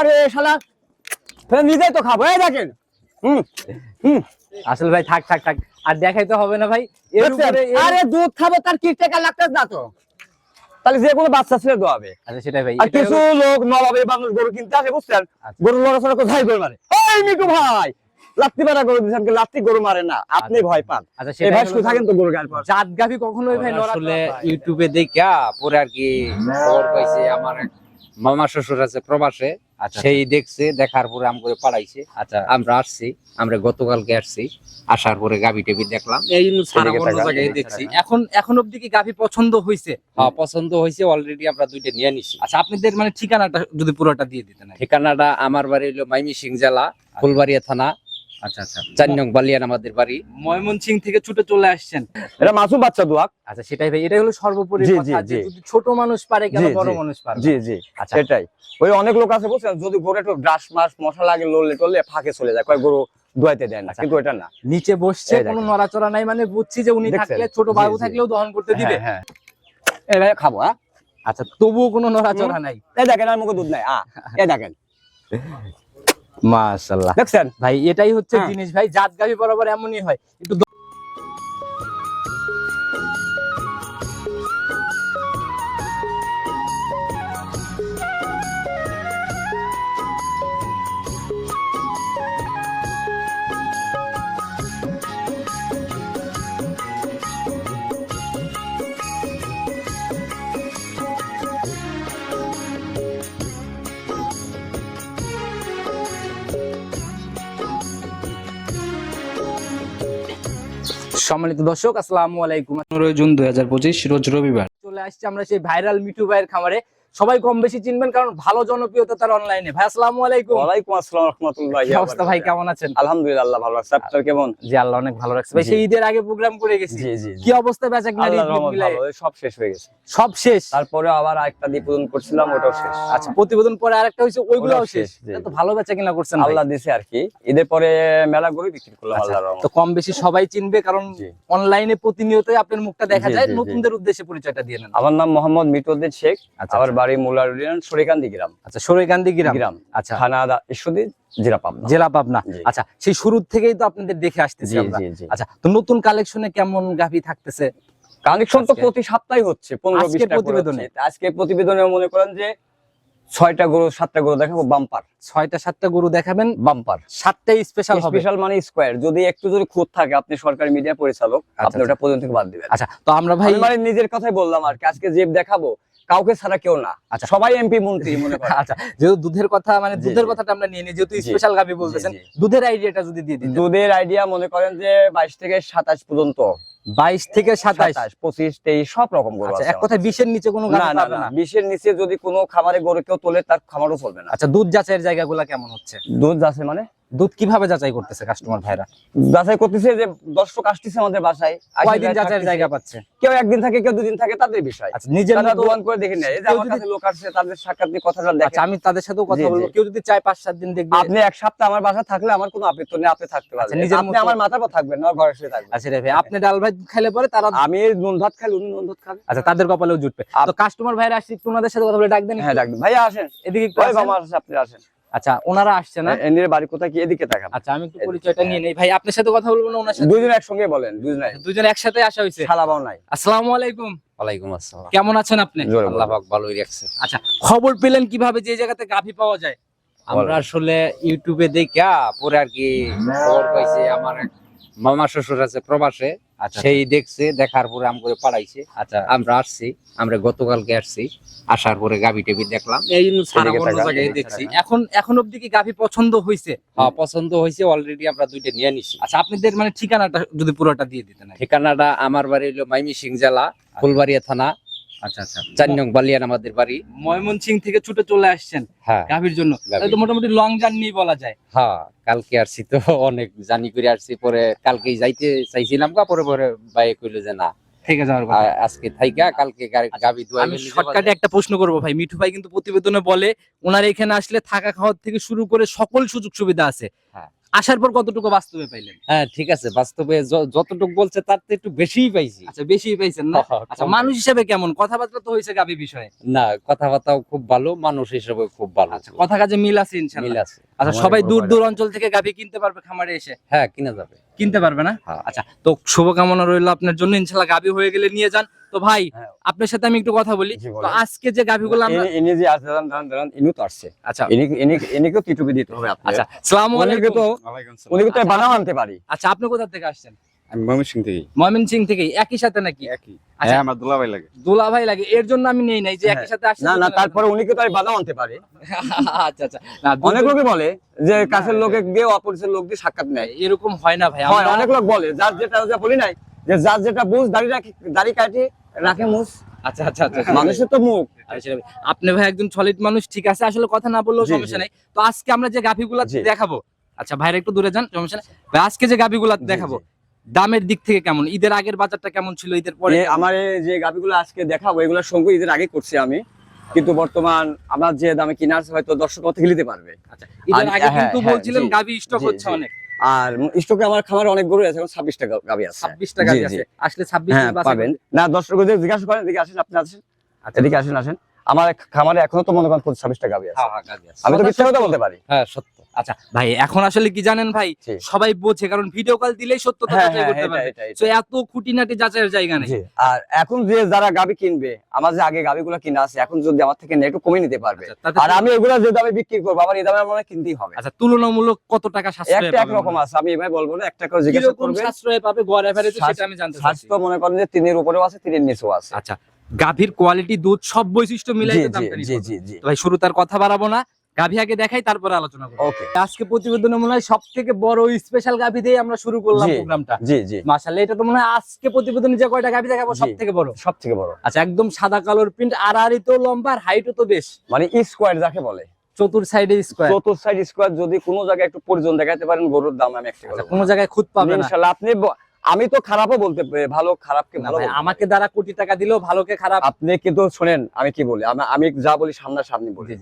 আরে শালা। ফের তো খাব এই দেখেন। হুম হুম। আসলে ভাই থাক থাক থাক। আর দেখাই হবে না ভাই এর উপরে আরে দুধ খাবে তার কি টাকা লাগতেছে না তো? তাহলে যে কোনো বাচ্চা ছেলে দোয়াবে। আচ্ছা সেটাই ভাই আর কিছু লোক নবাবে মানুষ গরু কিনতে আসে বুঝছেন। গরু লড়াচড়া কোথায় করে মারে। এই মিকু ভাই লাত্তি মারা গরু দিচ্ছেন কি লাত্তি গরু মারে না আপনি আচ্ছা। ভয় পান। আচ্ছা সেটাই ভাই শুধু থাকেন তো গরু গায়ের পর জাত গাভি কখনোই ভাই নড়াচড়া আসলে ইউটিউবে দেখা পরে আর কি খবর পাইছে আমার মামা শ্বশুর আছে প্রবাসে। সেই দেখছে দেখার পরে আম করে পাঠাইছে আচ্ছা। আমরা আসছি আমরা গতকালকে আসছি আসার পরে গাভি টেবি দেখলাম। এই জন্য সারা অন্য জায়গায় দেখছি। এখন এখন অব্দি কি গাভি পছন্দ হয়েছে হ্যাঁ পছন্দ হয়েছে অলরেডি আমরা দুইটা নিয়ে নিছি। আচ্ছা আপনাদের মানে ঠিকানাটা যদি পুরোটা দিয়ে দিতেন ঠিকানাটা আমার বাড়ি হলো মাইমি সিং জেলা ফুলবাড়িয়া থানা আচ্ছা আচ্ছা। চার নং বালিয়ান আমাদের বাড়ি। ময়মনসিং থেকে ছুটে চলে আসছেন। এটা মাসুম বাচ্চা দুয়াক আচ্ছা সেটাই ভাই এটাই হলো সর্বোপরি কথা যে যদি ছোট মানুষ পারে কেন বড় মানুষ পারে জি জি আচ্ছা। সেটাই। ওই অনেক লোক আছে বুঝছেন যদি গরু একটু ব্রাশ মাস মশলা লাগে লড়লে টললে ফাঁকে চলে যায় কয় গরু দুয়াইতে দেয় না আচ্ছা। কিন্তু এটা না। নিচে বসছে। কোনো নড়াচড়া নাই মানে বুঝছি যে উনি থাকলে ছোট বাবু থাকলেও দহন করতে দিবে। হ্যাঁ হ্যাঁ। খাব হ্যাঁ? আচ্ছা তবুও কোনো নড়াচড়া নাই। এই দেখেন আর মুখে দুধ নাই আ এই দেখেন। মাশাআল্লাহ। দেখছেন? ভাই এটাই হচ্ছে হ্যাঁ। জিনিস। ভাই জাত গাভি বরাবর এমনই হয়। একটু সম্মানিত দর্শক, আসসালামু আলাইকুম। পনেরোই জুন দুই হাজার পঁচিশ, রোজ রবিবার। চলে আসছি আমরা সেই ভাইরাল মিঠু ভাইয়ের খামারে। সবাই কম বেশি চিনবেন কারণ ভালো জনপ্রিয়তা তার অনলাইনে ভাই আসসালামু আলাইকুম। ওয়ালাইকুম আসসালাম রাহমাতুল্লাহি কি অবস্থা ভাই কেমন আছেন? আলহামদুলিল্লাহ ভালো আছে আপনার কেমন? জি আল্লাহ অনেক ভালো রাখছে। ভাই সেই ঈদের আগে প্রোগ্রাম করে গেছি। জি জি কি অবস্থা বেচা কিনা সব শেষ হয়ে গেছে। সব শেষ? তারপরে আবার আরেকটা দীপন করছিলাম ওটাও শেষ। আচ্ছা প্রতিবেদন পরে আরেকটা হইছে ওইগুলোও শেষ। এত ভালো বেচা কিনা করছেন আল্লাহ দিছে আর কি। ঈদের পরে মেলা গরু বিক্রি করলাম আচ্ছা, আল্লাহর রহমত। তো কম বেশি সবাই চিনবে কারণ অনলাইনে প্রতিনিয়তই আপনার মুখটা দেখা যায়। নতুনদের উদ্দেশ্যে পরিচয়টা দিয়ে নেন। আমার নাম মোহাম্মদ মিতুদ্দিন শেখ আচ্ছা। বাড়ি মুলারুলিয়ান সরিকান্দি গ্রাম। আচ্ছা সরাইকান্দি গ্রাম। গ্রাম। আচ্ছা। থানা ঈশ্বরদী জেলা পাবনা। জেলা পাবনা। আচ্ছা সেই শুরুর থেকেই তো আপনাদের দেখে আসতেছি আচ্ছা তো নতুন কালেকশনে কেমন গাভি থাকতেছে? কানেকশন তো প্রতি সপ্তাহে হচ্ছে পনেরো বিশটা প্রতিবেদনে? আজকে প্রতিবেদনে মনে করেন যে ছয়টা গরু সাতটা গরু দেখাবো বাম্পার। ছয়টা সাতটা গরু দেখাবেন বাম্পার। সাতটাই স্পেশাল স্পেশাল মানে স্কোয়ার যদি একটু যদি খুঁত থাকে আপনি সরকারি মিডিয়া পরিচালক আপনি আচ্ছা। ওটা পর্যন্ত থেকে বাদ দিবেন। আচ্ছা তো আমরা ভাই মানে নিজের কথাই বললাম আর কি আজকে জেব দেখাবো কাউকে ছাড়া কেউ না। আচ্ছা। সবাই এমপি মন্ত্রী মনে করেন। আচ্ছা যেহেতু দুধের কথা মানে দুধের কথাটা আমরা নিয়ে নিই যেহেতু স্পেশাল গাভি বলতেছেন। দুধের আইডিয়াটা যদি দিয়ে দিন দুধের আইডিয়া মনে করেন যে বাইশ থেকে সাতাশ পর্যন্ত। বাইশ থেকে সাতাশ? সাতাশ পঁচিশ তেইশ সব রকম গরু আচ্ছা আছে এক কথায় বিশের নিচে কোনো। না না না না? বিশের নিচে যদি কোনো খামারে গরু কেউ তোলে তার খামারও চলবে না। আচ্ছা দুধ যাচাইয়ের জায়গাগুলো কেমন হচ্ছে? দুধ আছে মানে? দুধ কীভাবে যাচাই করতেছে কাস্টমার ভাইরা? যাচাই করতেছে যে দর্শক আসতেছে আমাদের বাসায় কয়দিন যাচাইয়ের জায়গা পাচ্ছে? কেউ একদিন থাকে কেউ দুদিন থাকে তাদের বিষয়। আচ্ছা নিজের দোয়ান করে দেখে নেয়। এই যে আমার কাছে লোক আসছে তাদের সাক্ষাৎ নিয়ে কথাটা দেখে। আচ্ছা আমি তাদের সাথেও কথা। বলব। কেউ যদি চায় পাঁচ সাত দিন দেখবে আপনি এক সপ্তাহ আমার বাসা থাকলে আমার কোনো আপত্তি নেই আপনি থাকতে আচ্ছা, পারবেন। নিজের আপনি আমার মাথার পর থাকবেন না ঘরে শুয়ে থাকবেন। আচ্ছা রে ভাই আপনি ডাল ভাত খেলে পরে তারা আমি নুন ভাত খাই উনি নুন ভাত খাবে। আচ্ছা তাদের কপালেও জুটবে। তো কাস্টমার ভাইরা আসছে ওনাদের সাথে কথা বলে ডাক দেন হ্যাঁ ডাকবেন ভাইয়া আসেন। এদিকে একটু ওই আসেন। আপনি আসেন। আচ্ছা ওনারা আসছে না? এনের বাড়ি কোথায় কি? এদিকে তাকান। আচ্ছা আমি একটু পরিচয়টা নিয়ে নেই। ভাই আপনার সাথে কথা বলব না ওনার সাথে? দুইজন একসঙ্গে বলেন দুইজন দুজন একসাথে আসা হয়েছে? ছালাবাও নাই। আসসালামু আলাইকুম। ওয়ালাইকুম আসসালাম। কেমন আছেন আপনি? আল্লাহ পাক ভালোই রাখছে। আচ্ছা খবর পেলেন কীভাবে যে জায়গাতে গাভি পাওয়া যায়? আমরা আসলে ইউটিউবে দেখা পরে আর কি খবর পাইছে আমার এক মামা শ্বশুর আছে প্রবাসে আচ্ছা সেই দেখছে দেখার পরে আম করে পাঠাইছে আচ্ছা। আমরা আসছি আমরা গতকালকে আসছি আসার পরে গাভী টেবি দেখলাম। এই জন্য সারা অন্য জায়গায় দেখছি। এখন এখন অব্দি কি গাভি পছন্দ হয়েছে হ্যাঁ পছন্দ হয়েছে অলরেডি আমরা দুইটা নিয়ে নিছি। আচ্ছা আপনাদের মানে ঠিকানাটা যদি পুরোটা দিয়ে দিতেন ঠিকানাটা আমার বাড়ি হলো মাইমি সিং জেলা ফুলবাড়িয়া থানা আচ্ছা আচ্ছা। চার নং বালিয়ান আমাদের বাড়ি। ময়মনসিং থেকে ছুটে চলে আসছেন হ্যাঁ। গাভির জন্য। তো মোটামুটি লং জার্নি বলা যায়। হ্যাঁ কালকে আসছি তো অনেক জানি করে আসছি পরে কালকেই যাইতে চাইছিলাম কা পরে পরে বাইরে কইলো যে না। থেকে যাওয়ার কথা। আজকে থাইকা কালকে গাবি দুয়াই আমি শর্টকাটে একটা প্রশ্ন করব ভাই। মিঠু ভাই কিন্তু প্রতিবেদনে বলে ওনার এখানে আসলে থাকা খাওয়ার থেকে শুরু করে সকল সুযোগ সুবিধা আছে। হ্যাঁ। আসার পর কতটুকু বাস্তবে পাইলেন? হ্যাঁ ঠিক আছে বাস্তবে যতটুকু বলছে তার তো একটু বেশিই পাইছি। আচ্ছা বেশি পাইছেন না? হ্যাঁ, আচ্ছা মানুষ হিসেবে কেমন? কথাবার্তা তো হয়েছে গাবি বিষয়ে। না কথাবার্তাও খুব ভালো মানুষ হিসেবে খুব ভালো। আচ্ছা কথা কাজে মিল আছে ইনশাআল্লাহ। মিল আছে। আচ্ছা সবাই দূর দূর অঞ্চল থেকে গাবি কিনতে পারবে খামারে এসে। হ্যাঁ কিনা যাবে। কিনতে পারবে না? হ্যাঁ। আচ্ছা তো শুভকামনা রইল আপনার জন্য। ইনশাল্লাহ গাভী হয়ে গেলে নিয়ে যান। তো ভাই হ্যাঁ। আপনার সাথে আমি একটু কথা বলি। তো আজকে যে গাভীগুলো আমরা ইনি- ইনি যে আজ দাঁড়ান, দাঁড়ান, দাঁড়ান, ইনিও তো আসছে। আচ্ছা। ইনি- ইনি- ইনিকেও টিটুপি দিতে হবে। আচ্ছা সালামু উনিকে আলাইকুম। আসসালাম উনি তো বানাও আনতে পারি। আচ্ছা আপনি কোথা থেকে আসছেন? আমি ময়মনসিং থেকে ময়মনসিং থেকে একই সাথে নাকি? একই। আচ্ছা। হ্যাঁ আমার দুলাভাই লাগে। এর জন্য আমি নেই নাই যে একই সাথে না না তারপরে উনিকে তো আমি বানাও আনতে পারি। আচ্ছা আচ্ছা। না অনেক লোকে বলে যে কাছের লোকে গিয়ে অপরিচিত লোক দিয়ে সাক্ষাৎ নেয়। এরকম হয় না ভাই হয় অনেক লোক বলে যার যেটা যা বলি নাই যে যার যেটা বুঝ দাড়ি রাখি দাড়ি কাটি রাখে মুস আচ্ছা আচ্ছা আচ্ছা। মানুষের তো মুখ। আপনি ভাই একজন সলিড মানুষ ঠিক আছে আসলে কথা না বললেও সমস্যা। নেই। তো আজকে আমরা যে গাভিগুলা জি। দেখাবো আচ্ছা ভাইরা একটু দূরে যান সমস্যা নেই। আজকে যে গাভিগুলা জি, দেখাবো। দামের দিক থেকে কেমন? ঈদের আগের বাজারটা কেমন ছিল? ঈদের পরে? আমার যে গাভিগুলো আজকে দেখাবো এগুলো সঙ্গে ঈদের আগে করছি আমি। কিন্তু বর্তমান আমার যে দামে কিনা আছে হয়তো দর্শক থেকে নিতে পারবে। আচ্ছা ঈদের আগে হ্যাঁ, কিন্তু হ্যাঁ, বলছিলেন গাভি স্টক হচ্ছে অনেক। আর স্টকে আমার খামারে অনেক গরু আছে এখন ছাব্বিশটা গাভি আছে। ছাব্বিশটা গাভি আছে। আসলে ছাব্বিশ হ্যাঁ পাবেন। না দর্শকদের জিজ্ঞাসা করেন এদিকে আসেন আপনি আসেন। আচ্ছা। এদিকে আসেন আসেন। আমার খামারে এখনও তো মনে করেন ছাব্বিশটা গাভি আছে। হ্যাঁ, হ্যাঁ। আমি তো কথা মিথ্যা কথা বলতে পারি। হ্যাঁ সত্য। আচ্ছা ভাই এখন আসলে কি জানেন ভাই? সবাই বোঝে কারণ ভিডিও কল দিলেই সত্যতা হ্যাঁ যাচাই হ্যাঁ করতে পারবে। এটা এটা। তো এত খুঁটিনাটি যাচাইয়ের জায়গা নেই। আর এখন যে যারা গাবি কিনবে আমার যে আগে গাবিগুলো কিনা আছে এখন যদি আমার থেকে একটু কমে নিতে পারবে। আচ্ছা, আর আমি এগুলো যে দামে বিক্রি করব আমার এই দামে আমার কিনতেই হবে। আচ্ছা তুলনামূলক কত টাকা সাশ্রয় একটা একরকম আছে আমি এভাবে বলব না একটা করে জিজ্ঞাসা সাশ্রয় পাবে গড় এভারেজে সেটা আমি জানতে স্বাস্থ্য মনে করেন যে তিনের উপরেও আছে তিনের নিচেও আছে। আচ্ছা গাভীর কোয়ালিটি দুধ সব বৈশিষ্ট্য মিলাই ভাই শুরু তার কথা বাড়াবো না। গাভী আগে দেখাই তারপরে আলোচনা করব। ওকে আজকে প্রতিবেদনে মনে হয় বড় স্পেশাল গাভী দিয়ে আমরা শুরু করলাম প্রোগ্রামটা। জি জি। মাশাআল্লাহ এটা তো মনে হয় আজকে প্রতিবেদনে যে কয়টা গাভী দেখাবো বড়? বড়। আচ্ছা একদম সাদা কালোর প্রিন্ট আর আরই তো লম্বা আর হাইটও তো বেশ। মানে স্কোয়ার যাকে বলে। চতুর সাইডে স্কোয়ার চতুর সাইড স্কোয়ার যদি কোনো জায়গায় একটু পরিজন দেখাতে পারেন গরুর দাম আমি একটা আচ্ছা কোনো জায়গায় খুদ পাবে না। আপনি আমি তো খারাপও বলতে ভালো খারাপকে ভালো। আমাকে দ্বারা কোটি টাকা দিলেও ভালোকে খারাপ। আপনি কিন্তু শোনেন আমি কি বলি? আমি- আমি যা বলি সামনাসামনি বলি।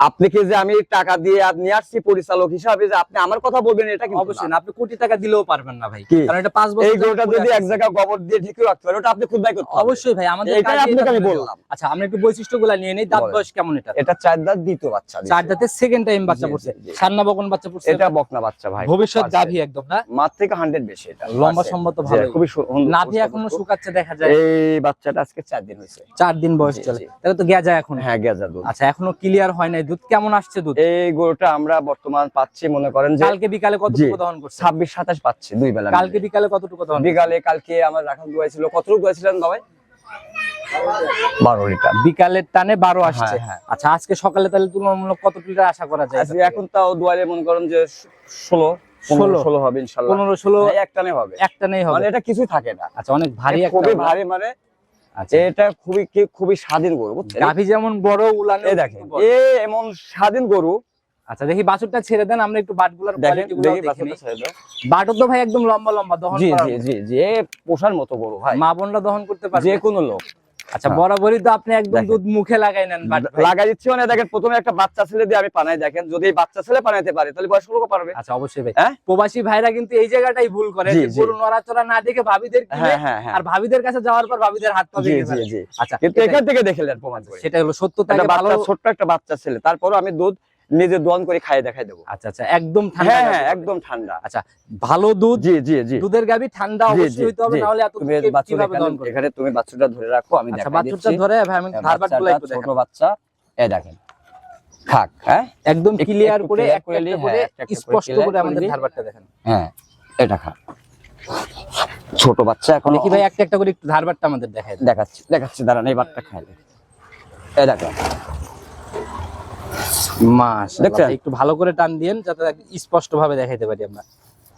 আপনি কি যে আমি টাকা দিয়ে নিয়ে আসছি পরিচালক হিসাবে যে আপনি আমার কথা বলবেন এটা কিন্তু অবশ্যই না। না আপনি কোটি টাকা দিলেও পারবেন না ভাই। কারণ এটা পাঁচ বছর এই গরুটা যদি এক জায়গায় গোবর দিয়ে ঢেকে রাখতে পারে ওটা আপনি খুদ বাই করতে অবশ্যই ভাই আমাদের এটাই কাজই আপনাকে আমি বললাম। আচ্ছা আমরা একটু বৈশিষ্ট্যগুলো নিয়ে নেই দাঁত বয়স কেমন এটা? এটা চার দাঁত দ্বিতীয় বাচ্চা চার দাঁতে সেকেন্ড টাইম বাচ্চা পড়ছে। সান্না বকন বাচ্চা পড়ছে। এটা বকনা বাচ্চা ভাই ভবিষ্যৎ। গাভী একদম না? মার থেকে হান্ড্রেড বেশি এটা লম্বা সম্মত ভালো। খুবই সু- সুন্দর- নাভি এখনও। শুকাচ্ছে দেখা যায়। এই বাচ্চাটা আজকে চার দিন হয়েছে। চার দিন বয়স চলে। তাহলে তো গেজা এখন। হ্যাঁ গেজা দুধ। আচ্ছা এখনও ক্লিয়ার হয় নাই দুধ কেমন আসছে দুধ? এই গরুটা আমরা বর্তমান পাচ্ছি মনে করেন যে কালকে বিকালে কতটুকু দহন করছে ছাব্বিশ সাতাশ পাচ্ছি দুই বেলা কালকে বিকালে কতটুকু দহন বিকালে কালকে আমার রাখাল দুয়াইছিল কতটুকু দুয়াইছিলেন বাবাই? বারো লিটার। বিকালের টানে বারো আসছে। হ্যাঁ। আচ্ছা আজকে সকালে তাহলে তুলনামূলক কত লিটার আশা করা যায়? এখন তাও দুয়ারে মনে করেন যে ষোলো ষোলো? হবে ইনশাল্লাহ। পনেরো ষোলো হ্যাঁ, একটানে হবে। একটা নেই হবে। মানে এটা কিছুই থাকে না। আচ্ছা অনেক ভারী একটা খুবই ভারী মানে এটা খুবই কি- খুবই স্বাধীন গরু বুঝছেন? গাভী যেমন বড় উলান এ দেখেন এ এমন স্বাধীন গরু। আচ্ছা দেখি বাছুরটা ছেড়ে দেন আমরা একটু বাটগুলোর। বাটও তো ভাই একদম লম্বা লম্বা দহন জি জি জি জি এ পোষার মতো গরু ভাই। মা বোনরা দহন করতে পারে যে কোনো লোক। আচ্ছা হ্যাঁ। বরাবরই তো আপনি একদম দুধ মুখে লাগাই নেন লাগাই দিচ্ছি মানে দেখেন প্রথমে একটা বাচ্চা ছেলে দিয়ে আমি পানাই দেখেন যদি এই বাচ্চা ছেলে পানাইতে পারে তাহলে বয়স্ক লোক পারবে। আচ্ছা অবশ্যই ভাই। হ্যাঁ? প্রবাসী ভাইরা কিন্তু এই জায়গাটাই ভুল করে গরু নড়াচড়া না দেখে ভাবিদের হ্যাঁ আর ভাবিদের কাছে যাওয়ার পর ভাবিদের হাত পা ভেঙে আচ্ছা কিন্তু এখান থেকে দেখলেন প্রমাণ সেটা হলো সত্যতাকে একটা ভালো ছোট্ট একটা বাচ্চা ছেলে তারপরও আমি দুধ নিজে দোয়ান করে খাইয়ে দেখাই দেবো। আচ্ছা আচ্ছা একদম ঠান্ডা হ্যাঁ হ্যাঁ একদম ঠান্ডা। আচ্ছা ভালো দুধ জি জি জি। দুধের গাবি ঠান্ডা অবশ্যই হইতে হবে জি। না হলে এত তুমি দুধকে বাচ্চা কীভাবে দহন করবে? এখানে তুমি বাচ্চাটা ধরে রাখো আমি আচ্ছা দেখাই দিচ্ছি। ধরে ভাই আমি হ্যাঁ, ধারবাটগুলো বাচ্চাটা একটু ছোট বাচ্চা এই দেখেন থাক হ্যাঁ? একদম ক্লিয়ার করে করে হ্যাঁ, করে স্পষ্ট করে আমাদের। ধারবাটটা দেখেন। হ্যাঁ এটা খা। ছোট বাচ্চা এখন কি ভাই একটা একটা করে একটু ধারবাটটা আমাদের দেখাই। দেখাচ্ছি দেখাচ্ছি দাঁড়ান এই বাটটা খাইলে এই দেখেন। মাশাআল্লাহ। দেখছেন? একটু ভালো করে টান দিয়েন যাতে স্পষ্ট ভাবে দেখাইতে পারি আমরা।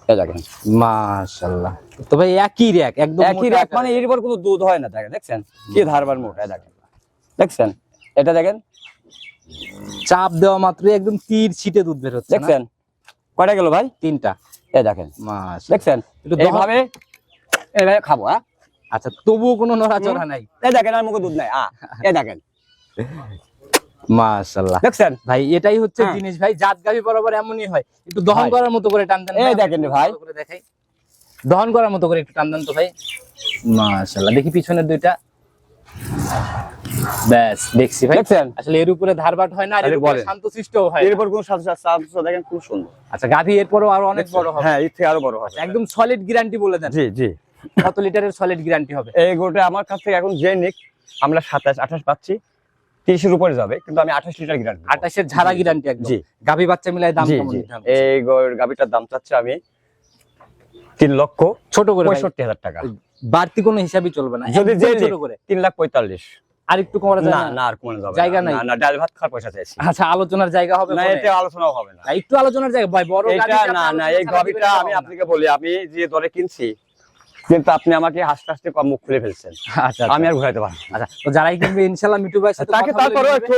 দেখেন। মাশাআল্লাহ। তো ভাই একই র্যাক একদম একই র্যাক মানে এর পর কোনো দুধ হয় না দেখেন দেখছেন? কি ধারবার মোটা দেখেন। দেখছেন? এটা দেখেন? চাপ দেওয়া মাত্রই একদম তীর ছিটে দুধ বের হচ্ছে দেখছেন? কয়টা গেল ভাই? তিনটা। এই দেখেন। মাশাআল্লাহ। দেখছেন? এইভাবে এইভাবে খাব হ্যাঁ? আচ্ছা তবুও কোনো নড়াচড়া নাই। এই দেখেন আর মুখে দুধ নাই। আ এই দেখেন। মাশাআল্লাহ। দেখছেন? ভাই এটাই হচ্ছে হ্যাঁ। জিনিস ভাই জাত গাভি বরাবর এমনই হয়। একটু দহন করার মতো করে টান দেন এই দেখেন ভাই। করে দেখাই। দহন করার মতো করে একটু টান দেন তো ভাই। মাশাআল্লাহ দেখি পিছনের দুইটা। ব্যাস দেখছি ভাই। আসলে এর উপরে ধারবাট হয় না আর। শান্তশিষ্টও হয় এরপর কোন দেখেন খুব সুন্দর। আচ্ছা গাভি এরপরও আরও অনেক বড় হবে। হ্যাঁ এর থেকে আরও বড় হবে। একদম সলিড গ্যারান্টি বলে দেন। জি জি। কত লিটারের সলিড গ্যারান্টি হবে? এই আমার কাছ থেকে এখন যে নিক আমরা সাতাশ আঠাশ পাচ্ছি। তিরিশের উপরে যাবে কিন্তু আমি আঠাশ লিটার আটাশের ঝাড়া গ্যারান্টি জি। গাভি বাচ্চা মিলাই দাম কেমন? এই গাভিটার দাম চাচ্ছি আমি তিন লক্ষ ছোট করে পঁয়ষট্টি হাজার টাকা। বাড়তি কোনো হিসাবই চলবে না। যদি ছোট করে। তিন লাখ পঁয়তাল্লিশ। আর একটু কমানো যায় না না? আর কমে যাবে জায়গা নাই? না ডাল ভাত খাওয়ার পয়সা চাইছি। আচ্ছা আলোচনার জায়গা হবে না এটা আলোচনাও হবে না। একটু আলোচনার জায়গা। ভাই বড় সাথে না না এই দিবেন আমি আপনাকে বলি আমি যে দরে কিনছি কিন্তু আপনি আমাকে হাসতে হাসতে মুখ খুলে ফেলছেন। আচ্ছা আমি আমি আর ঘুরাইতে পারব আচ্ছা তো যারাই কিনবে ইনশাআল্লাহ মিটু সাথে তাকে তারপরেও একটু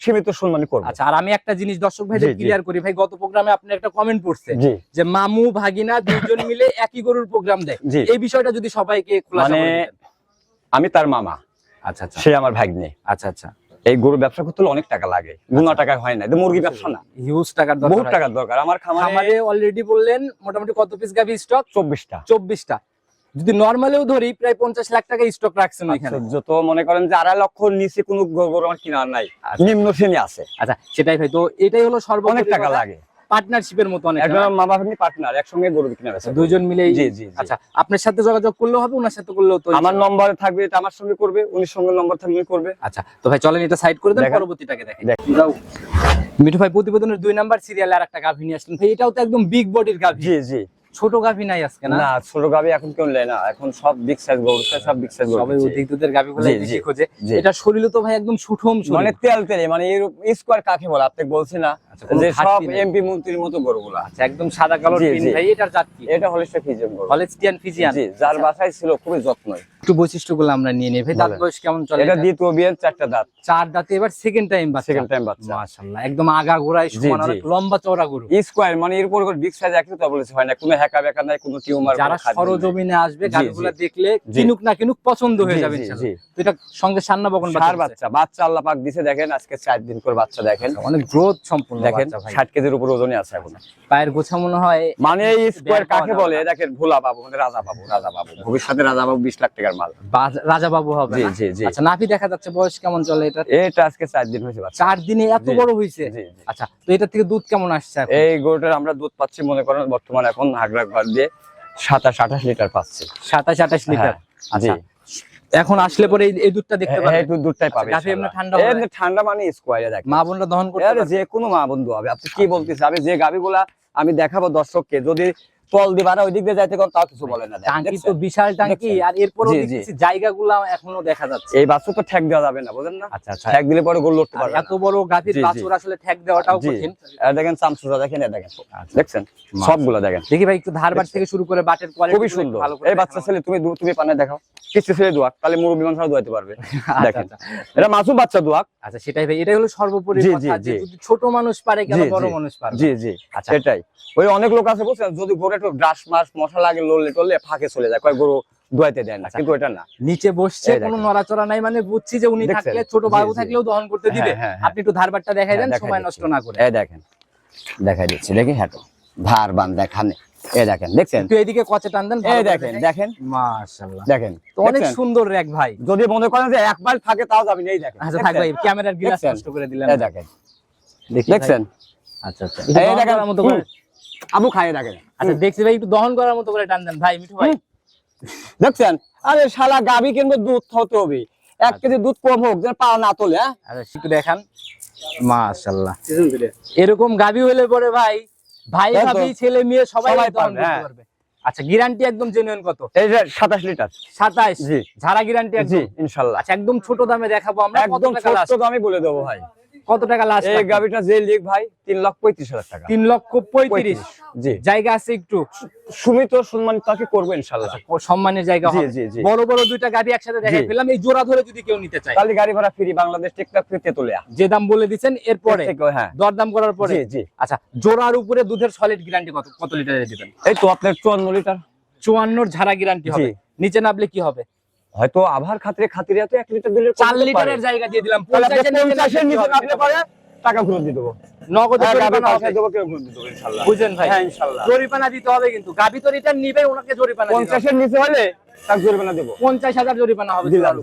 সীমিত সম্মানই করব। আচ্ছা আর আমি একটা জিনিস দর্শক জি। ক্লিয়ার করি। ভাই গত প্রোগ্রামে আপনি একটা কমেন্ট পড়ছে যে মামু ভাগিনা দুইজন মিলে একই গরুর প্রোগ্রাম দেয়। এই বিষয়টা যদি সবাইকে খোলাসা মানে আমি তার মামা। আচ্ছা আচ্ছা। সে আমার ভাগ্নে। আচ্ছা আচ্ছা। এই গরু ব্যবসা করতে হলে অনেক টাকা লাগে। গুনা টাকা হয় না। মুরগি ব্যবসা না। হিউজ টাকার বহুত দরকার হয়। টাকার দরকার। আমার খামারে খামারে অলরেডি বললেন মোটামুটি কত পিস গাভি স্টক চব্বিশটা। চব্বিশটা। যদি নর্মালেও ধরি প্রায় পঞ্চাশ লাখ টাকা স্টক রাখছেন ওইখানে। যত মনে করেন যে আড়াই লক্ষ নিচে কোনো গরু আমার কিনার নাই আচ্ছা। নিম্ন শ্রেণি আছে। আচ্ছা সেটাই ভাই। তো এটাই হলো সর্ব অনেক টাকা লাগে। পার্টনারশিপের মতো অনেক একজন মা বাবা পার্টনার একসঙ্গে গরু কিনার আছে দুইজন মিলে জি, জি, জি। আচ্ছা আপনার সাথে যোগাযোগ করলেও হবে ওনার সাথে করলেও তো আমার নম্বরে থাকবে এটা আমার সঙ্গে করবে সঙ্গে নম্বর থাকবে করবে। আচ্ছা তো ভাই চলেন এটা সাইড করে দেন দেখেন। পরবর্তীটাকে দেখেন। দেখ। মিঠু ভাই প্রতিবেদনের দুই নাম্বার সিরিয়ালে আর একটা গাভী নিয়ে আসলেন। ভাই এটাও তো একদম বিগ বডির গাভী। জি জি। ছোট গাভী নাই আজকে না? না ছোট গাভী এখন কেউ নেয় না। এখন সব বিগ সাইজ গরু সব বিগ সাইজ গরু সবাই অধিক দুধের গাভী গুলো বেশি খোঁজে। এটা শরীরে তো ভাই একদম সুঠম মানে তেল তেলে মানে স্কোয়ার কাকে বলে? আপনি বলছেন না আচ্ছা, যে সব এমপি মন্ত্রীর মতো গরুগুলো। আছে একদম সাদা কালো তিন ভাই এটার জাত কি? এটা হলে ফিজিয়ান গরু। Holstein Friesian. জি যার বাসায় ছিল খুবই যত্নই। একটু বৈশিষ্ট্যগুলো আমরা নিয়ে ভাই দাঁত বয়স কেমন চলে? এটা? দ্বিতীয় বিয়ের চারটা দাঁত। চার দাঁতে এবার সেকেন্ড টাইম বাচ্চা। সেকেন্ড টাইম বাচ্চা। মাশাআল্লাহ একদম আগা গোড়ায় সমান। লম্বা চওড়া গরু। স্কোয়ার মানে এর উপর বিগ সাইজ একই তো বলেছে হয় না কোনো হ্যাকা বেকা নাই কোনো টিউমার যারা সরজমিনে আসবে জি, গাড়িগুলো দেখলে। কিনুক না কিনুক পছন্দ হয়ে যাবে ইনশাআল্লাহ। তো এটা সঙ্গে সান্না বকন সার বাচ্চা বাচ্চা আল্লাহ পাক দিছে দেখেন আজকে চার দিন করে বাচ্চা দেখেন। অনেক গ্রোথ সম্পূর্ণ দেখেন বাচ্চা ভাই। ষাট কেজির উপর ওজনই আছে এখন। পায়ের গোছা মনে হয় মানে এই স্কোয়ার কাকে বলে? দেখেন ভোলা বাবু মানে রাজা বাবু রাজা বাবু। ভবিষ্যতে রাজা বাবু বিশ লাখ টাকার মাল। রাজা বাবু হবে জি জি জি। আচ্ছা নাভি দেখা যাচ্ছে বয়স কেমন চলে এটা এটা আজকে চার দিন হয়েছে চার দিনে এত বড় হয়েছে। আচ্ছা তো এটা থেকে দুধ কেমন আসছে এই গরুটার আমরা দুধ পাচ্ছি মনে করেন বর্তমান এখন হাগরা ঘর দিয়ে সাতাশ আঠাশ লিটার পাচ্ছি। সাতাশ আঠাশ লিটার? হ্যাঁ। আচ্ছা এখন আসলে পরে এই- দুধটা দেখতে হ্যাঁ, পাবেন? এই দুধটাই পাবে গাভী এমনি ঠান্ডা হবে? এমনি ঠান্ডা মানে স্কোয়ারে দেখ মা বোনরা দহন করতে আরে যে কোনো মা বন্ধু হবে আপনি কি বলতেছে? আমি যে গাভিগুলা আমি দেখাবো দর্শককে যদি তল দিবা না ওই দিক দিয়ে যাইতে কোন তাও কিছু বলে না। টাঙ্কি তো বিশাল টাঙ্কি আর জি। জায়গাগুলো এখনও দেখা যাচ্ছে। এই বাচ্চা তো ঠেক দেওয়া যাবে না বুঝেন না? আচ্ছা আচ্ছা। ঠেক দিলে পরে গোল লড়তে পারবে এত বড় গাভীর জি। বাছুর আসলে ঠেক দেওয়াটাও কঠিন। আর দেখেন চামচুরা দেখেন এ দেখেন। আচ্ছা। দেখছেন? সবগুলো দেখেন। দেখি ভাই একটু ধারবার থেকে শুরু করে বাটের কোয়ালিটি খুবই সুন্দর। এই বাচ্চা ছেলে তুমি তুমি পানে দেখাও। কিস্তি ছেলে দোয়াক তাহলে মুরব্বী মানুষরা দোয়াইতে পারবে। দেখেন। এটা মাসুম বাচ্চা দোয়াক আচ্ছা সেটাই ভাই এটাই হলো সর্বোপরি কথা। যে যদি ছোট মানুষ পারে কেন বড় মানুষ পারে জি জি। আচ্ছা। সেটাই। ওই অনেক লোক আছে বুঝছেন? যদি গরু একটু ব্রাশ মাস মশলা লাগে লড়লে টললে ফাঁকে চলে যায়। কয় গরু দোয়াইতে দেয় না আচ্ছা। কিন্তু এটা না। নিচে বসছে কোনো নড়াচড়া নাই মানে বুঝছি যে উনি? থাকলে ছোট বাবু থাকলেও দহন করতে দিবে। হ্যাঁ, হ্যাঁ, হ্যাঁ। আপনি একটু ধারবারটা দেখাই দেন হ্যাঁ, সময় নষ্ট না করে। দেখেন দেখাই দিচ্ছি। দেখি হ্যাঁ ভার বান দেখানে। এই দেখেন দেখছেন? একটু এদিকে কচে টান দেন এই দেখেন দেখেন। মাশাআল্লাহ। দেখেন তো অনেক সুন্দর র্যাক ভাই। যদি মনে করেন যে এক মাইল থাকে তাও যাবেন। এই দেখেন আচ্ছা থাক ভাই ক্যামেরার গ্লাস নষ্ট করে দিলেন এই দেখেন। দেখি দেখছেন? আচ্ছা আচ্ছা। এই এই দেখেন দেখেন মতো করে। হুম। আবু খাইয়ে দেখেন আচ্ছা দেখছি ভাই একটু দহন করার মতো করে টান দেন ভাই মিঠু ভাই। দেখছেন? আরে শালা গাবি কিনবো দুধ হতে হবে। এক কেজি দুধ কম হোক যেন পা না তোলে হ্যাঁ? আচ্ছা একটু দেখান। মাশাআল্লাহ। এরকম গাবি হলে পরে ভাই ভাই ভাবি ছেলে মেয়ে সবাই পারবে, করতে হ্যাঁ। পারবে আচ্ছা গ্যারান্টি একদম জেনুইন কত? এই যে সাতাশ লিটার। সাতাইশ জি। ঝাড়া গ্যারান্টি একদম? ইনশাল্লাহ। আচ্ছা একদম ছোট দামে দেখাবো আমরা কত একদম ছোট্ট আমি বলে দেবো ভাই। কত টাকা লাস্ট এই গাবিটা যে লিখ ভাই তিন লক্ষ পঁয়ত্রিশ হাজার টাকা। তিন লক্ষ পঁয়ত্রিশ? জি। জায়গা আছে একটু? সুমিত সম্মান তাকে করব ইনশাল্লাহ? সম্মানের জায়গা জি, হবে। জি, জি। বড় বড় দুইটা গাড়ি একসাথে দেখাই জি। পেলাম এই জোড়া ধরে যদি কেউ নিতে চায়। কালি গাড়ি ভাড়া ফ্রি বাংলাদেশ টেকটাক ফ্রি তেতুলিয়া যে দাম বলে দিচ্ছেন এরপরে? হ্যাঁ। দরদাম করার পরে? জি জি। আচ্ছা জোড়ার উপরে দুধের সলিড গ্যারান্টি কত কত লিটারে দিবেন? এই তো আপনার চুয়ান্ন লিটার চুয়ান্নর ঝাড়া গ্যারান্টি হবে। নিচে নামলে কি হবে? হয়তো আভার খাতিরে খাতিরে তো এক লিটার দিলে চার লিটারের জায়গা দিয়ে দিলাম। পঞ্চাশের নিচে নামলে পরে টাকা ফেরত দিয়ে দেবো। হ্যাঁ, ভাই? হ্যাঁ, দিতে হবে কিন্তু। গাবি তো রিটার্ন নিবে ওনাকে জরিমানা পঞ্চাশের নিচে হলে তাকে জরিমানা দেবো। পঞ্চাশ হাজার হবে। দিলাম,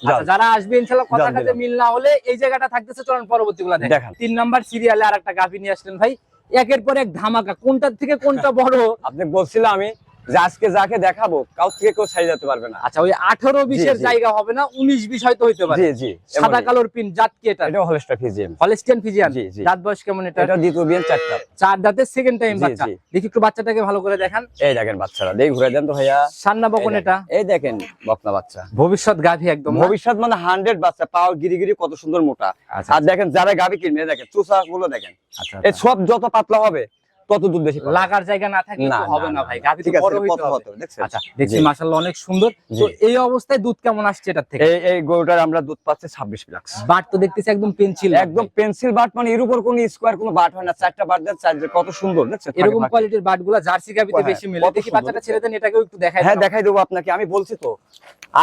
আচ্ছা, যারা আসবে ইনশাল্লাহ কথা মিল না হলে এই জায়গাটা থাকতেছে চলুন পরবর্তী গুলা দেখান। তিন নাম্বার সিরিয়ালে আর একটা গাভি নিয়ে আসলেন ভাই। একের পর এক ধামাকা। কোনটার থেকে কোনটা বড়? আপনি বলছিলাম আমি যে আজকে যাকে দেখাবো কাউ থেকে কেউ ছাড়িয়ে যেতে পারবে না। আচ্ছা ওই আঠারো বিশের জায়গা হবে না উনিশ বিশ হয়তো হইতে পারে। জি জি সাদা কালোর পিন জাত কি এটা? এটাও হলস্টা ফিজিয়াম হলিস্টিয়ান ফিজিয়ান জি, জি। দাঁত বয়স কেমন এটা এটা দ্বিতীয় বিয়ান চারটা। চার দাঁতের সেকেন্ড টাইম বাচ্চা। দেখি একটু বাচ্চাটাকে ভালো করে দেখান। এই দেখেন বাচ্চারা দেখ ঘুরে দেন তো ভাইয়া। সান্না বকন এটা। এই দেখেন বকনা বাচ্চা। ভবিষ্যৎ গাভি একদম ভবিষ্যৎ মানে হান্ড্রেড বাচ্চা পাও গিরি গিরি কত সুন্দর মোটা। আচ্ছা আর দেখেন যারা গাবি কিনবে দেখেন চুষা গুলো দেখেন। আচ্ছা, এই আচ্ছা। সব যত পাতলা হবে তত দুধ বেশি লাগার জায়গা না থাকলে হবে না ভাই গাভি বড় আছে হইতে হবে। আচ্ছা দেখছি মাশাআল্লাহ অনেক সুন্দর। তো এই অবস্থায় দুধ কেমন আসছে এটার থেকে? এই এই গরুটার আমরা দুধ পাচ্ছি ছাব্বিশ প্লাক্স বাট তো দেখতেছি একদম পেন্সিল একদম পেন্সিল বাট মানে এর উপর কোনো স্কোয়ার কোনো বাট হয় না। চারটা বাট দেন চার কত সুন্দর দেখছেন? এরকম কোয়ালিটির বাটগুলা জার্সি গাভিতে বেশি মেলে। দেখি বাচ্চাটা ছেড়ে দেন এটাকেও একটু দেখাই হ্যাঁ দেখাই দেবো আপনাকে আমি বলছি তো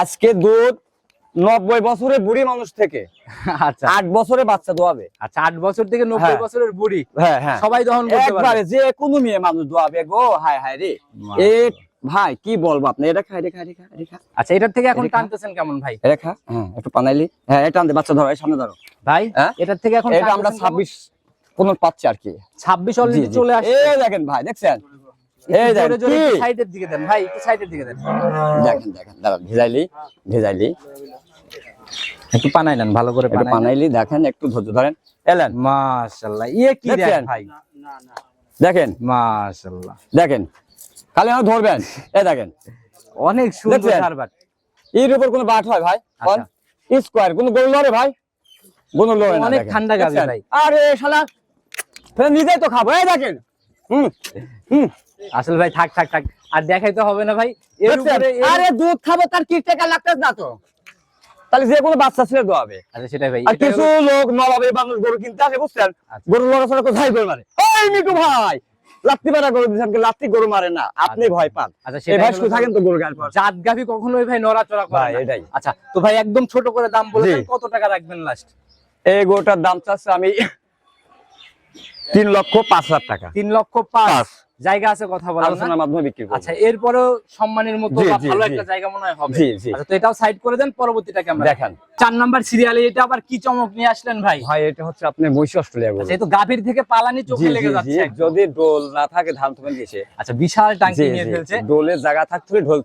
আজকে দুধ নব্বই বছরের বুড়ি মানুষ থেকে। আচ্ছা। আট বছরে বাচ্চা দোয়াবে। আচ্ছা আট বছর থেকে নব্বই হ্যাঁ। বছরের বুড়ি। হ্যাঁ হ্যাঁ। সবাই দহন করতে একবারে যে কোনো মেয়ে মানুষ দোয়াবে গো হায় হায় রে। এ ভাই কি বলব আপনি? এটা খাই রেখা রেখা রেখা আচ্ছা এটার থেকে এখন টানতেছেন কেমন ভাই? রেখা হ্যাঁ একটু পানাইলি হ্যাঁ এটা আনতে বাচ্চা ধরো এই সামনে ধরো। ভাই? এটার থেকে এখন এটা আমরা ছাব্বিশ পনেরো পাচ্ছি আর কি। ছাব্বিশ অলরেডি চলে আসছে। এই দেখেন ভাই দেখছেন? সাইডের দিকে দেন ভাই একটু সাইডের দিকে দেন। দেখেন দেখেন দাঁড়ান ভেজাইলি ভেজাইলি। একটু পানাই নেন ভালো করে পানাইলি দেখেন একটু ধৈর্য ধরেন। এলেন? মাশাআল্লাহ ইয়ে কি দেন দেখছেন? ভাই? দেখেন? মাশাআল্লাহ। দেখেন খালি আমার ধরবেন। এই দেখেন। অনেক সুন্দর? সারবাট এর উপর কোনো বাট হয় ভাই? আচ্ছা। স্কোয়ার কোনো গোল লড়ে ভাই? গোল লড়ে অনেক ঠান্ডা গাবে ভাই। আরে শালা নিজেই তো খাব। এই দেখেন। হুম হুম। আসলে ভাই থাক থাক থাক। আর দেখাইতে হবে না ভাই এর উপরে আরে দুধ খাব তার কি টাকা লাগতেছে না তো? তাহলে যে কোনো বাচ্চা ছেলে দোয়াবে আচ্ছা সেটাই ভাই আর কিছু লোক নবাবে মানুষ গরু কিনতে আসে বুঝছেন? আচ্ছা। গরু লড়াচড়া কোথায় গরু মারে? ওই ভাই! লাত্তি মারা গরু দিচ্ছেন লাত্তি গরু মারে না আপনি আচ্ছা। ভয় পান। আচ্ছা সেটাই ভাই থাকেন তো গরু পর। জাত গাভি কখনোই ভাই নড়াচড়া করে না। এটাই। আচ্ছা তো ভাই একদম ছোট করে দাম বলেছেন কত টাকা রাখবেন লাস্ট এই গরুটার দাম চাচ্ছে আমি তিন লক্ষ পাঁচ হাজার টাকা। তিন লক্ষ পাঁচ। জায়গা আছে কথা বলার? আলোচনার মাধ্যমে বিক্রি করব। আচ্ছা এরপরেও সম্মানের মতো ভালো একটা জায়গা মনে হয় হবে। আচ্ছা তো এটাও সাইড করে দেন পরবর্তীটাকে আমরা দেখেন। চার নাম্বার সিরিয়ালে এটা আবার কি চমক নিয়ে আসলেন ভাই? ভাই এটা হচ্ছে আপনি বৈশি অস্ট্রেলিয়া গরু আচ্ছা এই তো গাভীর থেকে পালানি চোখে লেগে যাচ্ছে যদি ডোল না থাকে ধান তুমি দিছে আচ্ছা বিশাল টাঙ্কি জি, নিয়ে ফেলছে। ডোলের জায়গা থাকতে ঢোল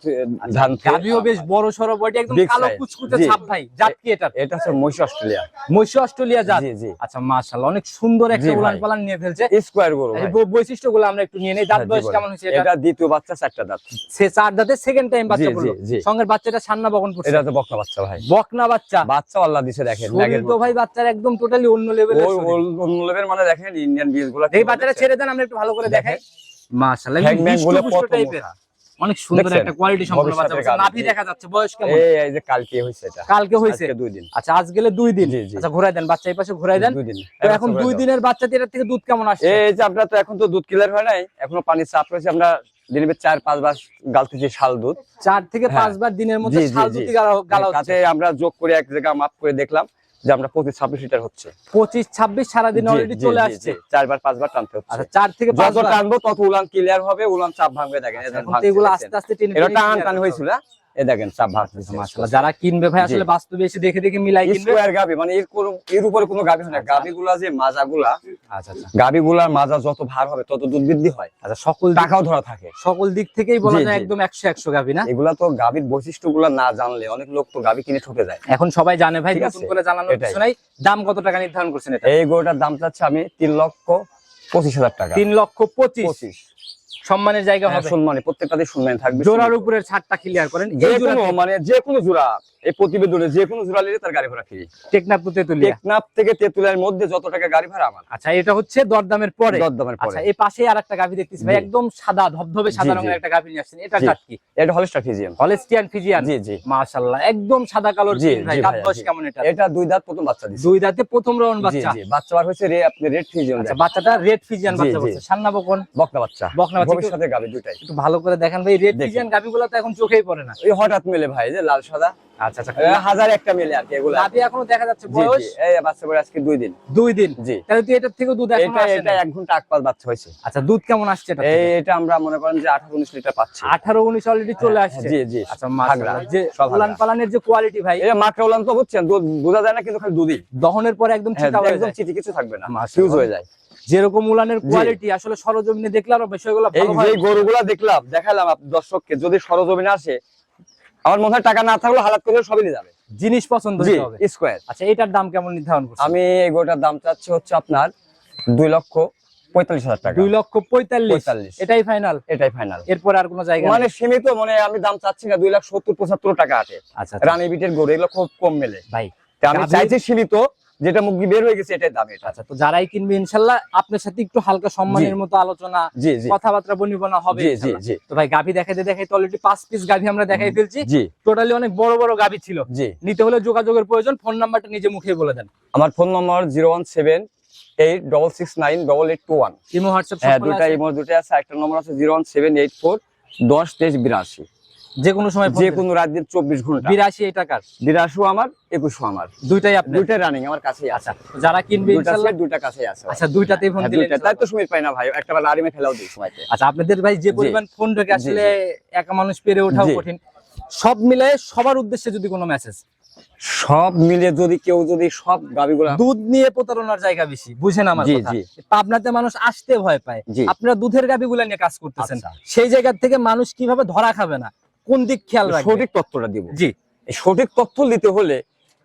ধান থুয়ে- গাভীও বেশ বড় সড়ো বডি একদম কালো কুচকুচে ছাপ ভাই। জাত কি এটা এটা হচ্ছে মহিষ অস্ট্রেলিয়া। মহিষ অস্ট্রেলিয়া জাত। আচ্ছা মাশাআল্লাহ অনেক সুন্দর একটা উলান পালান নিয়ে ফেলছে। স্কোয়ার গরু এই বৈশিষ্ট্যগুলো আমরা একটু নিয়ে দাঁত হ্যাঁ, বয়স কেমন হয়েছে এটা? এটা দ্বিতীয় বাচ্চা চারটা দাঁত। সে চার দাঁতে সেকেন্ড টাইম বাচ্চা পড়ল জি। বাচ্চাটা সান্না বকন পড়ছে এটা তো বকনা বাচ্চা ভাই। বকনা বাচ্চা। বাচ্চা আল্লাহ দিছে দেখেন তো ভাই বাচ্চার একদম টোটালি অন্য লেভেলের অন্য লেভেল মানে দেখেন ইন্ডিয়ান বিএসগুলা এই বাচ্চাটা ছেড়ে দেন আমরা একটু ভালো করে দেখাই। মাশাআল্লাহগুলো কত টাইপের মোটা। অনেক সুন্দর একটা কোয়ালিটি বাচ্চা নাভি দেখা যাচ্ছে বয়স কেমন? এই এই যে কালকে হইছে এটা। কালকে আজকে দুই দিন। আচ্ছা আজ গেলে দুই দিন। আচ্ছা ঘুরাই দেন বাচ্চা এই পাশে ঘুরাই দেন। দুই দিন। তো এখন দুই দিনের বাচ্চাতে এটার থেকে দুধ কেমন আসছে? এই যে আপনার তো এখন তো দুধ ক্লিয়ার হয় নাই এখনও পানির চাপ রয়েছে আমরা দিনে চার পাঁচ বার গালতেছি শাল দুধ। চার থেকে হ্যাঁ। পাঁচবার দিনের মধ্যে শাল দুধ গালা গালা তাতে আমরা যোগ করে এক জায়গা মাপ করে দেখলাম যে আমরা প্রতি ছাব্বিশ লিটার হচ্ছে। পঁচিশ ছাব্বিশ সারাদিন অলরেডি চলে আসছে। চারবার পাঁচবার টানতে হচ্ছে। আচ্ছা চার থেকে যত পাঁচবার। টানবো তত উলান ক্লিয়ার হবে উলান চাপ ভাঙবে দেখেন ভাঙছে, এগুলো আস্তে আস্তে টেনে টান টান হয়েছিল দেখেন চাপ মাশাআল্লাহ, যারা কিনবে ভাই আসলে বাস্তবে এসে দেখে দেখে মিলাই কিনবে। স্কোয়ার গাবি মানে এর কোনো এর উপরে কোনো গাবি না। যে আচ্ছা আচ্ছা। গাবি মাজা যত ভার হবে তত দুধ বৃদ্ধি হয়। আচ্ছা সকল দিক- টাকাও ধরা থাকে। সকল দিক থেকেই বলা যায় একদম একশো একশো গাভি না? এগুলা তো গাবির বৈশিষ্ট্যগুলা না জানলে অনেক লোক তো গাবি কিনে ঠকে যায়। এখন সবাই জানে ভাই নতুন করে জানানোর এটাই। কিছু নাই। দাম কত টাকা নির্ধারণ করছেন এটা? এই গরুটার দাম চাচ্ছে আমি তিন লক্ষ পঁচিশ হাজার টাকা। তিন লক্ষ পঁচিশ। পঁচিশ। সম্মানের জায়গা হ্যাঁ, হবে। সম্মানে প্রত্যেকটাতে সম্মান থাকবে। জোড়ার উপরের ছাড়টা ক্লিয়ার করেন। যে কোনো জোড়া মানে যে কোনো জোড়া এই প্রতিবেদনে যে কোনো জোড়া নিলে তার গাড়ি ভাড়া ফ্রি টেকনাফ টু তেতুলিয়া। টেকনাফ থেকে তেতুলের মধ্যে যত টাকা গাড়ি ভাড়া আমার। আচ্ছা এটা হচ্ছে দরদামের পরে। দরদামের পরে। আচ্ছা এই পাশে আর একটা গাভি দেখতেছি ভাই একদম সাদা ধবধবে সাদা রঙের একটা গাভি নিয়ে আসছেন। এটা। জাত কি? এটা হলস্টার ফিজিয়াম হলেস্টিয়ান ফিজিয়ান জি জি। মাশাআল্লাহ একদম সাদা কালোর জি, ভাই দাঁত বয়স কেমন এটা এটা দুই দাঁত প্রথম বাচ্চা দিচ্ছে দুই দাঁতে প্রথম রাউন্ড বাচ্চা। জি বাচ্চা বার হয়েছে রে আপনি রেড ফিজিয়াম আচ্ছা বাচ্চাটা রেড ফিজিয়ান বাচ্চা। বলছে। সান্না বকন। বকনা বাচ্চা। বকনা বাচ্চা গাবে দুইটাই। একটু ভালো করে দেখেন ভাই রেড দেখি। ফিজিয়ান গাভিগুলো তো এখন চোখেই পড়ে না। ওই হঠাৎ মেলে ভাই যে লাল সাদা। আচ্ছা আচ্ছা হাজার একটা মেলে আর কি এগুলো। গাভি এখনও দেখা যাচ্ছে বয়স? এই বাচ্চা বয়স আজকে দুই দিন। দুই দিন? জি। তাহলে তুই এটার থেকে দুধ এখনও এটা আসে এটা এক ঘণ্টা আকপাল বাচ্চা হয়েছে। আচ্ছা দুধ কেমন আসছে এটা এই এটা আমরা মনে করেন যে আঠারো উনিশ লিটার পাচ্ছি। আঠারো উনিশ অলরেডি চলে আসছে। জি জি আচ্ছা মাশাআল্লাহ। যে উলান পালানের যে কোয়ালিটি ভাই। মাত্রা উলান তো বুঝছেন দুধ বোঝা যায় না কিন্তু খালি দুধই। দহনের পরে একদম হ্যাঁ, চিটা হয়ে একদম চিটি কিছু থাকবে না। ফিউজ হয়ে যায়। যেরকম উলানের কোয়ালিটি আসলে সরজমিনে দেখলে আরও বিষয়গুলো এই যে গরুগুলা দেখলাম দেখালাম দর্শককে যদি সরজমিনে আসে আমার মনে হয় টাকা না থাকলেও হালাত করে সবই যাবে। জিনিস পছন্দ হবে। স্কোয়ার আচ্ছা এটার দাম কেমন নির্ধারণ করছেন? আমি এই গরুটার দাম চাচ্ছি হচ্ছে আপনার দুই লক্ষ পঁয়তাল্লিশ হাজার টাকা। দুই লক্ষ পঁয়তাল্লিশ। পঁয়তাল্লিশ। এটাই ফাইনাল এটাই ফাইনাল এরপরে আর কোনো জায়গা মানে সীমিত মানে আমি দাম চাচ্ছি না দুই লাখ সত্তর পঁচাত্তর টাকা আটে। আচ্ছা আচ্ছা। রানী বিটের গরু এগুলো খুব কম মেলে। ভাই আমি চাইছি সীমিত যেটা মুরগি বের হয়ে গেছে এটাই দাম এটা। আচ্ছা তো যারাই কিনবে ইনশাল্লাহ আপনার সাথে একটু হালকা সম্মানের মতো আলোচনা কথাবার্তা বনিবনা হবে জি জি ইনশাল্লাহ। তো ভাই গাভি দেখাইতে দেখাইতে অলরেডি পাঁচ পিস গাভি আমরা দেখাই ফেলছি। টোটালি অনেক বড় বড় গাভি ছিল। জি। নিতে হলে যোগাযোগের প্রয়োজন ফোন নাম্বারটা নিজে মুখে বলে দেন। আমার phone number zero one seven eight double six nine double eight two one. Imo WhatsApp হ্যাঁ দুটা ইমো দুটা আছে। একটা নম্বর আছে zero one seven eight four দশ তেইশ বিরাশি। যে কোনো সময় যে কোনো দিন চব্বিশ ঘণ্টা। বিরাশি এই টাকার। বিরাশিও আমার একুশো আমার। দুইটাই আপনার? দুইটাই রানিং আমার কাছেই আছে। আচ্ছা যারা কিনবে দুইটা কাছেই আছে। আচ্ছা দুইটাতেই ফোন হ্যাঁ, দিলে তাই তো সময় পাই না ভাই একটা বার লারিমে খেলাও দিই সময়তে আচ্ছা আপনাদের ভাই যে পরিমাণ ফোন রেখে আসলে একা মানুষ পেরে ওঠাও জি। কঠিন। সব মিলে সবার উদ্দেশ্যে যদি কোনো মেসেজ সব মিলে যদি কেউ যদি সব গাবিগুলো দুধ নিয়ে প্রতারণার জায়গা বেশি বুঝেন আমার কথা। পাবনাতে মানুষ আসতে ভয় পায়। আপনারা দুধের গাবিগুলা নিয়ে কাজ করতেছেন। আচ্ছা। সেই জায়গা থেকে মানুষ কীভাবে ধরা খাবে না? কোন দিক খেয়াল রাখবে? সঠিক তথ্যটা দিব। জি। সঠিক তথ্য দিতে হলে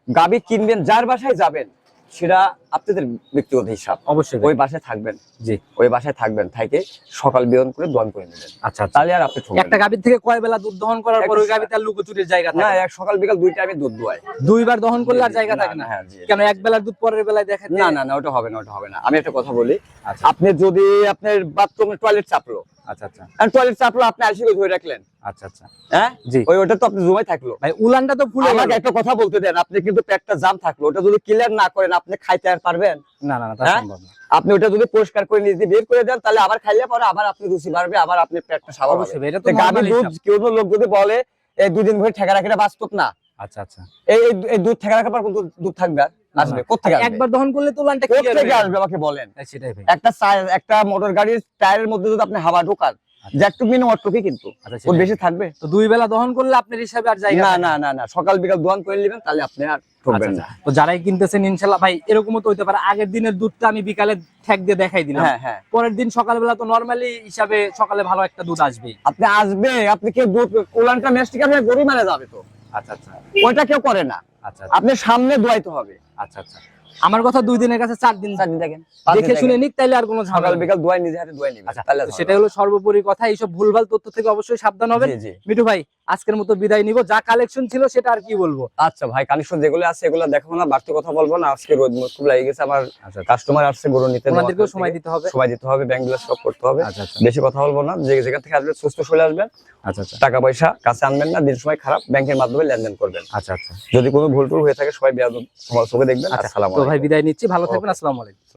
গাবি কিনবেন যার বাসায় যাবেন সেটা আপনাদের ব্যক্তিগত হিসাব। অবশ্যই ওই বাসায় থাকবেন। জি। ওই বাসায় থাকবেন থেকে সকাল বেরন করে দোয়ান করে নেবেন। আচ্ছা আচ্ছা। তাহলে আর আপনি একটা। গাভীর থেকে কয় বেলা দুধ দহন করার পর ওই গাভীতে আর লুকোচুরির জায়গা না থাকে না? এক সকাল বিকাল দুই টাইমে দুধ দোয়াই। দুইবার দহন করলে আর জায়গা থাকে না? হ্যাঁ জি। কেন এক বেলার দুধ পরের বেলায় দেখা না না না ওটা হবে না ওটা হবে না। আমি একটা কথা বলি। আচ্ছা। আপনি যদি আপনার বাথরুমে টয়লেট চাপলো আচ্ছা আচ্ছা। টয়লেট চাপলো আপনি আইসি ধরে রাখলেন। আচ্ছা আচ্ছা। হ্যাঁ? জি। ওই ওটা তো আপনি জমাই থাকল। ভাই উলানটা তো ফুলে আমাকে একটা কথা বলতে দেন আপনি কিন্তু পেটটা জাম থাকল। ওটা যদি ক্লিয়ার না করেন আপনি খাইতে আর পারবেন? না না না তা হ্যাঁ? সম্ভব না। আপনি ওটা যদি পরিষ্কার করে নিজে বের করে দেন তাহলে আবার খাইলে পরে আবার আপনি রুচি বাড়বে আবার আপনি পেটটা স্বাভাবিক ভাই, এটা তো হবে normal দুধ কেউ লোক যদি বলে এই দুদিন ধরে ঠেকা রাখাটা বাস্তব না। আচ্ছা আচ্ছা। এই এই- দুধ ঠেকা রাখার পর কিন্তু দুধ থাকবে আর? আসবে কোথেকে আসবে? একবার দহন করলে তো উলানটা ক্লিয়ার আসবে আমাকে বলেন? সেটাই একটা একটা মোটর গাড়ির টায়ারের মধ্যে যদি আপনি হাওয়া ঢোকান যে মিনিমাম অটুকুই কিন্তু। ওর বেশি থাকবে? তো দুই বেলা দহন করলে আপনার হিসাবে আর জায়গা না না না। না সকাল বিকাল করে নেবেন তাহলে আপনি আর ঠকবেন আচ্ছা, না। আচ্ছা। তো যারাই কিনতেছেন ইনশাল্লাহ ভাই এরকমও তো হইতে পারে। আগের দিনের দুধটা আমি বিকালে ঠেক দিয়ে দেখাই দিলাম। হ্যাঁ হ্যাঁ। পরের দিন সকালবেলা তো নরমালি হিসাবে সকালে ভালো একটা দুধ আসবে। আপনি আসবে আপনি কেউ দুধ কোলানটা মেস্টিক আপনি গরু মেরে যাবে তো। আচ্ছা আচ্ছা। ওইটা কেউ করে না। আচ্ছা আপনি সামনে দোয়াইতে হবে। আচ্ছা আচ্ছা। আমার কথা দুই দিনের কাছে চার দিন চার দিন দেখেন। দেখে শুনে নিক তাইলে আর কোনো সকাল বিকাল দোয়াই নিজে হাতে দোয়াই নেবেন আচ্ছা তাহলে হলো সর্বোপরি কথা এইসব ভুলভাল তথ্য থেকে অবশ্যই সাবধান হবেন। মিঠু ভাই আজকের মতো বিদায় নিব। যা কালেকশন ছিল সেটা আর কি বলব? আচ্ছা ভাই কালেকশন যেগুলো আছে এগুলো দেখাবো না বাড়তি কথা বলব না। আজকে রোদ খুব লাগে গেছে আমার আচ্ছা কাস্টমার আসছে গরু নিতে ওনাদেরকেও সময় দিতে হবে। সময় দিতে হবে ব্যাংক ব্যালেন্স সব করতে হবে। আচ্ছা আচ্ছা। বেশি কথা বলব না যে যেখান থেকে আসবেন সুস্থ চলে আসবেন। আচ্ছা আচ্ছা। টাকা পয়সা কাছে আনবেন না দিন সময় খারাপ ব্যাংকের মাধ্যমে লেনদেন করবেন। আচ্ছা আচ্ছা। যদি কোনো ভুল টুল হয়ে থাকে সবাই বেয়াদব সবার চোখে দেখবেন। আচ্ছা আসসালামু তো ভাই বিদায় নিচ্ছি। ভালো থাকবেন আসসালামু আলাইকুম।